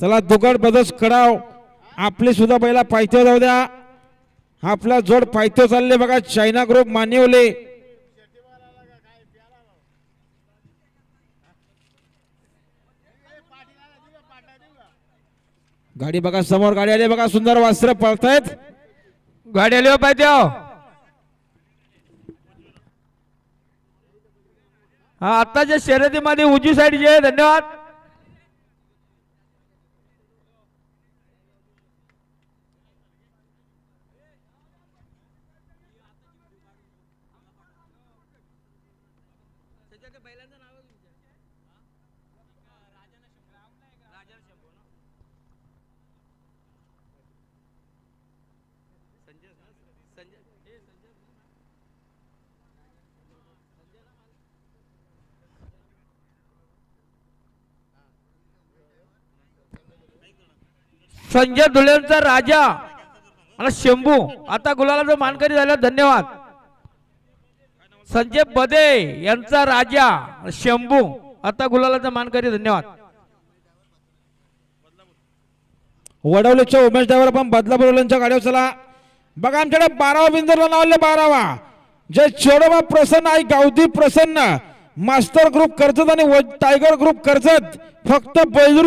चला दुगड ब्रदर्स कडाव आपले सुद्धा बैला पायथ्यावर जाऊ द्या. आपला जोड पायथ्यावर चालले बघा चायना ग्रुप मान्यवले. गाडी बघा समोर गाडी आली बघा सुंदर वास्त्र पळतायत. गाडी आली हो पाहिजे हा आत्ताच्या शर्यतीमध्ये उजवी साईड जे धन्यवाद. आहे, नाव संजय धुळेंचा राजा. आणि शंभू आता गुलालाचा मानकरी झाला धन्यवाद. संजय बदे यांचा राजा. शंभू आता गुलालाचा मानकरी धन्यवाद. वडवलेच्या उमेश ड्रायव्हर पण बदलापूरच्या गाडीवर चला. बघा आमच्याकडे बारावा बिंदरला नावले बारावा. जे चोडोबा प्रसन्न आहे गावदी प्रसन्न मास्टर ग्रुप कर्जत आणि टायगर ग्रुप कर्जत फक्त बैजू